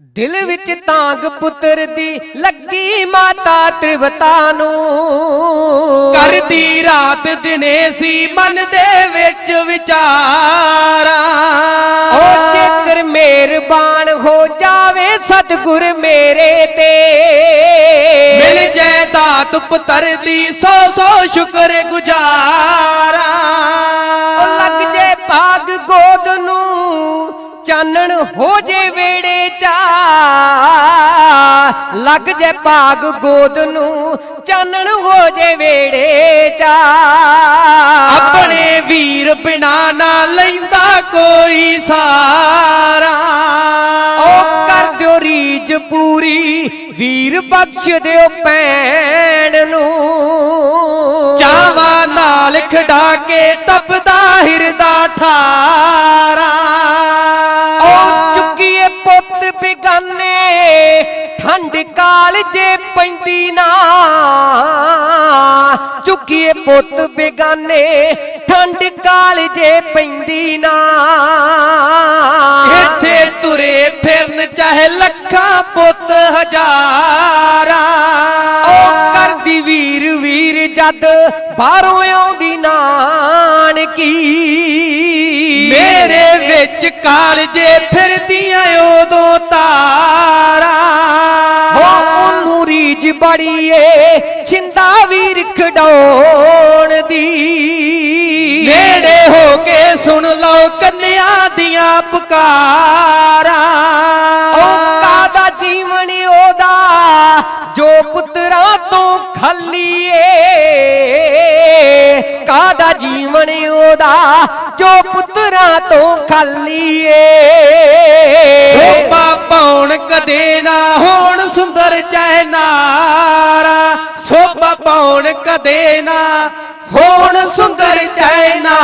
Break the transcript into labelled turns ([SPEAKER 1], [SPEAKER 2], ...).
[SPEAKER 1] ਦਿਲ ਵਿੱਚ ਤਾਂਗ ਪੁੱਤਰ ਦੀ ਲੱਗੀ ਮਾਤਾ ਤ੍ਰਿਵਤਾ ਨੂੰ।
[SPEAKER 2] ਕਰਦੀ ਰਾਤ ਦਿਨੇ ਸੀ ਮਨ ਦੇ ਵਿੱਚ ਵਿਚਾਰਾਂ।
[SPEAKER 1] ਓ ਜੇਕਰ ਮਿਹਰਬਾਨ ਹੋ ਜਾਵੇ ਸਤਿਗੁਰ ਮੇਰੇ ਤੇ।
[SPEAKER 2] ਮਿਲ ਜੈ ਦਾਤ ਪੁੱਤਰ ਦੀ ਸੋ ਸੋ ਸ਼ੁਕਰ ਗੁਜ਼ਾਰਾਂ।
[SPEAKER 1] ਓ ਲੱਗ ਜੇ ਭਾਗ ਗੋਦ ਨੂੰ ਚਾਨਣ ਹੋ ਜੇ ਲੱਗ ਜੇ ਭਾਗ ਗੋਦ ਨੂੰ ਚਾਨਣ ਹੋ ਜੇ ਵੇੜੇ ਚਾ।
[SPEAKER 2] ਆਪਣੇ ਵੀਰ ਬਿਨਾ ਨਾ ਲੈਂਦਾ ਕੋਈ ਸਾਰਾ।
[SPEAKER 1] ਓ ਕਰ ਦਿਓ ਰੀਜ ਪੂਰੀ ਵੀਰ ਬਖਸ਼ ਦਿਓ ਭੈਣ ਨੂੰ।
[SPEAKER 2] ਚਾਵਾਂ ਨਾਲ ਖਿਡਾ ਕੇ ਤਪਦਾ
[SPEAKER 1] ਠੰਡ ਕਾਲ ਜੇ ਪੈਂਦੀ ਨਾ ਚੁੱਕੀਏ ਪੁੱਤ ਬਿਗਾਨੇ ਠੰਡ ਕਾਲ ਜੇ ਪੈਂਦੀ ਨਾ।
[SPEAKER 2] ਇੱਥੇ ਤੁਰੇ ਫਿਰਨ ਚਾਹੇ ਲੱਖਾਂ ਪੁੱਤ ਹਜ਼ਾਰਾਂ।
[SPEAKER 1] ਕਰਦੀ ਵੀਰ ਵੀਰ ਜਦ ਬਾਹਰੋਂ ਆਉਂਦੀ ਨਾਨਕੀ।
[SPEAKER 2] ਮੇਰੇ ਵਿੱਚ ਕਾਲਜੇ ਫਿਰਦੀਆਂ ਉਦੋਂ ਤਾਰਾਂ।
[SPEAKER 1] ਰੀਜ ਬੜੀ ਏ ਛਿੰਦਾ ਵੀਰ ਖਡਾਉਣ ਦੀ।
[SPEAKER 2] ਨੇੜੇ ਹੋ ਕੇ ਸੁਣ ਲਓ ਕੰਨਿਆ ਦੀਆਂ ਪੁਕਾਰਾਂ।
[SPEAKER 1] ਓ ਕਾਦਾ ਜੀਵਨ ਉਹਦਾ ਜੋ ਪੁੱਤਰਾਂ ਤੋਂ ਖਾਲੀ ਏ ਕਾਦਾ ਜੀਵਨ ਉਹਦਾ ਜੋ ਪੁੱਤਰਾਂ ਤੋਂ ਖਾਲੀ ਏ
[SPEAKER 2] ਸੋਭਾ ਪਾਉਣ ਕਦੇ ਨਾ ਹੋਣ ਸੁੰਦਰ ਚਾਹੇ ਨਾਰਾ ਸੋਭਾ ਪਾਉਣ ਕਦੇ ਨਾ ਹੋਣ ਸੁੰਦਰ ਚੈਨਾ